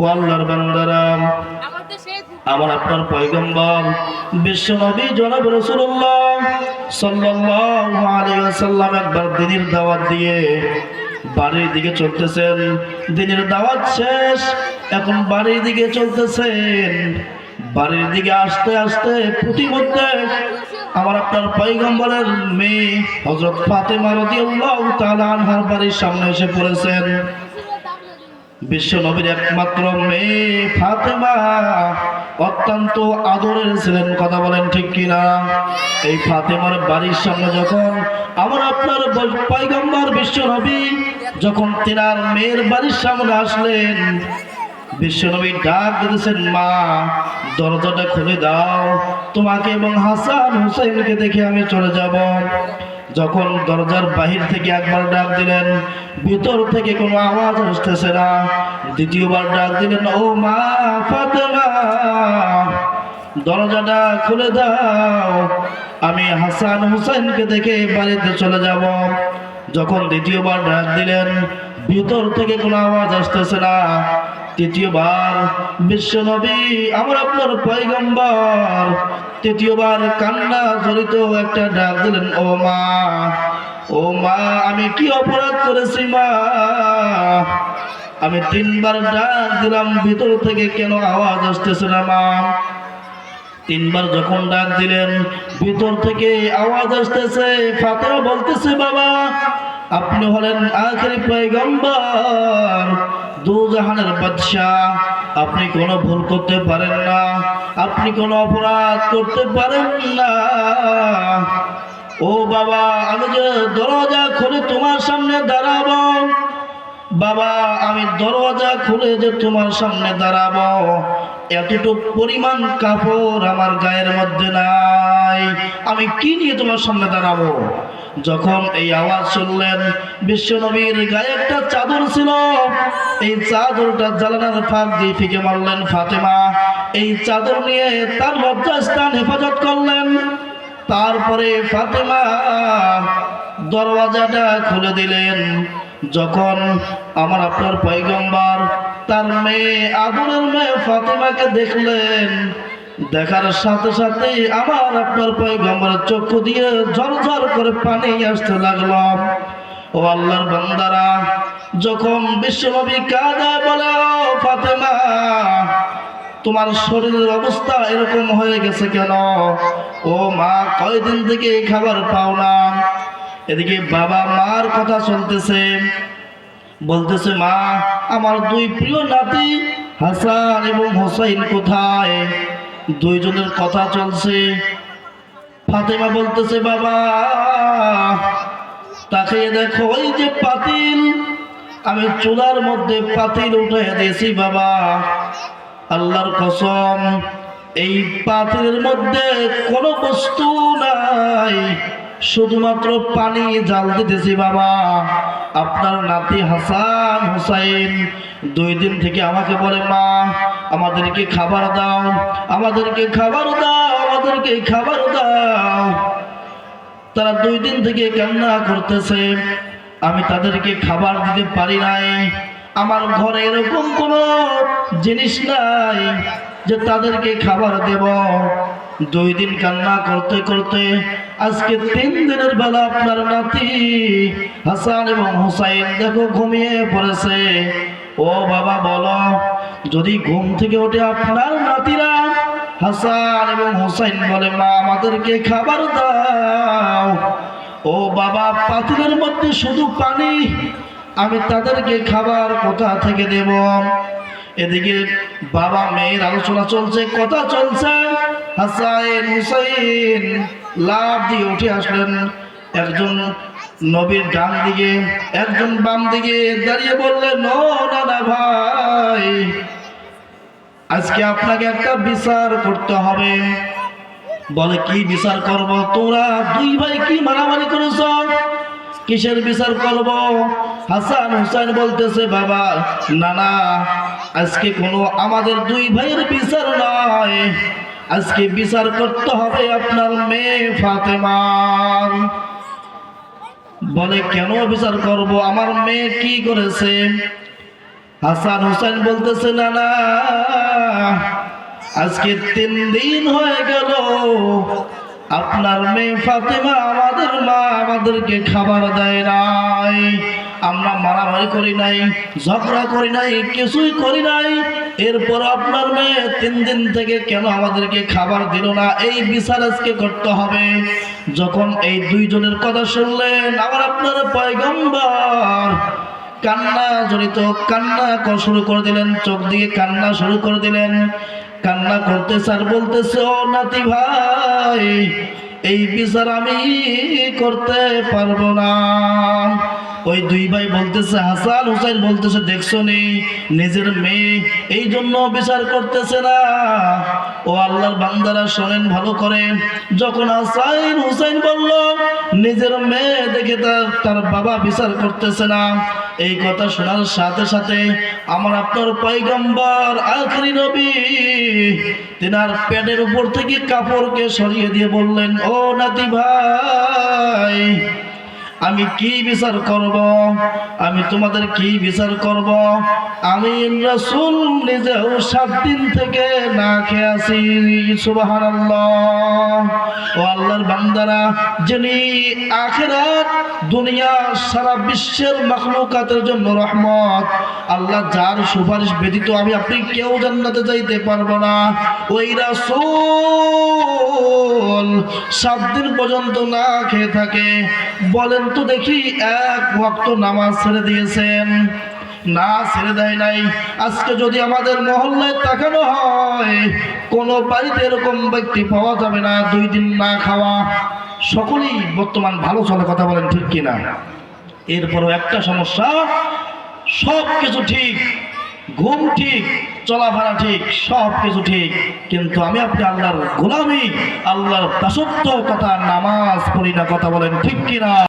ও আল্লাহর বান্দারা, আমার আপনার পয়গম্বর বিশ্ব নবী জনাব রসুল্লাহ সাল্লাল্লাহু আলাইহি ওয়াসাল্লাম একবার দিনের দাওয়াত দিয়ে বাড়ির দিকে চলতেছেন। দিনের দাওয়াত শেষ, এখন বাড়ির দিকে চলতেছেন। বাড়ির দিকে আসতে আসতে প্রতিমধ্যে আমার আপনার পয়গম্বরের মেয়ে হযরত ফাতেমা রাদিয়াল্লাহু তাআলা আনহার বাড়ির সামনে এসে পড়েছেন। বিশ্ব নবীর একমাত্র মেয়ে ফাতেমা অত্যন্ত আদরের ছিলেন, কথা বলেন ঠিক কিনা? এই ফাতেমার বাড়ির সামনে যখন আমার আপনার পয়গম্বর বিশ্ব নবী যখন তেনার মেয়ের বাড়ির সামনে আসলেন বিশ্বনবী ডাক দিতেছেন, মা, দরজাটা খুলে দাও, তোমাকে এবং হাসান হুসাইনকে দেখে আমি চলে যাব। যখন দরজার বাহির থেকে একবার ডাক দিলেন, ভিতর থেকে কোনো আওয়াজ আসতেছে না। দ্বিতীয়বার ডাক দিলেন, ও মা ফাতেমা, দরজাটা খুলে দাও। আমি হাসান হুসেনকে দেখে বাড়িতে চলে যাব। যখন দ্বিতীয়বার ডাক দিলেন, ভিতর থেকে কোনো আওয়াজ আসতেছে না। তৃতীয়বার বিশ্ব বিশ্বনবী, আমার আপনার পয়গম্বর। তৃতীয়বার কান্না জড়িত একটা ডাক দিলেন, ও মা ও মা, আমি কি অপরাধ করেছি মা? আমি তিনবার ডাক দিলাম, ভিতর থেকে কেন আওয়াজ আসতেছে না মা? তিনবার যখন ডাক দিলেন, ভিতর থেকে আওয়াজ আসতেছে, ফাতেমা বলতেছে, বাবা, আপনি হলেন আখেরি পয়গম্বর। দু জাহানের বাদশাহ, আপনি কোনো ভুল করতে পারেন না, আপনি কোনো অপরাধ করতে পারেন না। ও বাবা, আমি যে দরজা খুলে তোমার সামনে দাঁড়াবো বাবা, আমি দরজা খুলে যে তোমার সামনে দাঁড়াবো, এতটুক পরিমাণ কাপড় আমার গায়ের মধ্যে নাই। আমি কি নিয়ে তোমার সামনে দাঁড়াবো? যখন এই আওয়াজ শুনলেন, বিশ্বনবীর গায়ে একটা চাদর ছিল। এই চাদরটা জ্বালানোর ফাঁক দিয়ে ফিকে মারলেন ফাতেমা। এই চাদর নিয়ে তার লজ্জাস্থান হেফাজত করলেন। তারপরে ফাতেমা দরওয়াজাটা খুলে দিলেন। যখন আমার আপনার পয়গম্বর তার মেয়ে আদরের মেয়ে ফাতেমাকে দেখলেন, দেখার সাথে সাথে আমার আপনার পয়গম্বরের চক্ষু দিয়ে ঝরঝর করে পানি আসতে লাগল। ও আল্লাহর বান্দারা, যখন বিশ্বনবী কাদা বলে ফাতেমা, তোমার শরীরের অবস্থা এরকম হয়ে গেছে কেন? ও মা, কয়দিন থেকে খাবার পাও না? এদিকে বাবা মার কথা চলতেছে বলতেছে, মা, আমার দুই প্রিয় নাতি, হাসান এবং হোসাইন কোথায়? দুইজনের কথা চলছে। ফাতেমা বলতেছে, বাবা, তাকে দেখো, ওই যে পাতিল, আমি চুলার মধ্যে পাতিল উঠে দিয়েছি, বাবা। আল্লাহর কসম, এই পাতিলের মধ্যে কোনো বস্তু নাই। শুধুমাত্র পানি জাল দিতেছি বাবা। আপনার নাতি হাসান হুসাইন দুই দিন থেকে আমাকে বলে, মা, আমাদেরকে খাবার দাও, আমাদেরকে খাবার দাও, আমাদেরকে খাবার দাও। তারা দুই দিন থেকে কান্না করতেছে। আমি তাদেরকে খাবার দিতে পারি নাই। আমার ঘরে এরকম কোনো জিনিস নাই যে তাদেরকে খাবার দেব। দুই দিন কান্না করতে করতে আজকে তিন দিনের বেলা আপনার নাতি হাসান এবং হুসাইন দেখো ঘুমিয়ে পড়েছে। ও বাবা, বলো, যদি ঘুম থেকে ওঠে আপনার নাতিরা, হাসান এবং হুসাইন বলে, মা, আমাদেরকে খাবার দাও। ও বাবা, পাতিলের মধ্যে শুধু পানি, আমি তাদেরকে খাবার কোথা থেকে দেব? এদিকে বাবা, মেয়ের আলোচনা চলছে, কথা চলছে। হাসাইন হুসাইন লাভ দিয়ে উঠে আসলেন। একজন নবীর ডান দিকে, একজন বাম দিকে দাঁড়িয়ে বললেন নো দাদা ভাই, আজকে আপনাকে একটা বিচার করতে হবে। বলে, কি বিচার করব? তোরা দুই ভাই কি মারামারি করেছ? কিসের বিচার করব? হাসান হুসাইন বলতেছে, বাবা না না আজকে কোনো আমাদের দুই ভাইয়ের বিচার নয়। আজকে বিচার করতে হবে আপনার মেয়ে ফাতেমার বলে, কেন বিচার করব? আমার মেয়ে কি করেছে? হাসান হুসাইন বলতেছে, না না, আজকে তিন দিন হয়ে গেল। আপনার মেয়ে ফাতেমা আমাদের মা আমাদেরকে খাবার দেয় নাই। আমরা মারামারি করি নাই, ঝগড়া করি নাই, কিছুই করি নাই। এরপর আপনার মেয়ে তিন দিন থেকে কেন আমাদেরকে খাবার দিল না? এই বিচার আজকে করতে হবে। যখন এই দুইজনের কথা শুনলেন, আবার আপনার পয়গম্বর কান্না জড়িত, কান্না শুরু করে দিলেন, চোখ দিয়ে কান্না শুরু করে দিলেন। কান্না করতে স্যার বলতেছে, ও নাতি ভাই, এই বিচার আমি করতে পারব না। ওই দুই ভাই বলতেছে, হাসান হুসাইন বলতেছে দেখছ নি নিজের মেয়ে এই জন্য বিচার করতেছে না। ও আল্লাহর বান্দারা শোনেন, ভালো করে যখন হাসাইন হুসাইন বলল, নিজের মেয়ে দেখে তার বাবা বিচার করতেছে না। এই কথা শোনার সাথে সাথে আমার আপনার পয়গম্বর, আখরি নবী, তিনার পেটের উপর থেকে কাপড়কে সরিয়ে দিয়ে বললেন, ও নাতি ভাই আমি কি বিচার করব? আমি তোমাদের কি বিচার করব? আমি রাসূল নিজেও সাত দিন থেকে না খেয়ে আছি, সুবহানাল্লাহ। ও আল্লাহর বান্দারা, যিনি আখিরাত, দুনিয়া, সারা বিশ্বের মাখলুকাতের জন্য রহমত, আল্লাহ যার সুপারিশ ব্যতীত আমি আপনি কেউ জান্নাতে যাইতে পারব না। ওই রাসূল সাত দিন পর্যন্ত না খেয়ে থাকে। বলেন তো দেখি, এক ওয়াক্ত নামাজ ছেড়ে দিয়েছেন। না ছেড়ে দেয় নাই। আজকে যদি আমাদের মহল্লায় তাকানো হয়, কোন বাড়িতে এরকম ব্যক্তি পাওয়া যাবে না, দুই দিন না খাওয়া। সকলেই বর্তমান ভালো চলে, কথা বলেন ঠিক কিনা? এরপরও একটা সমস্যা সব কিছু ঠিক, ঘুম ঠিক চলাফেরা ঠিক, সব কিছু ঠিক। কিন্তু আমি আপনি আল্লাহর গোলামি, আল্লাহর দাসত্ব কথা, নামাজ পড়ি না, কথা বলেন ঠিক কিনা?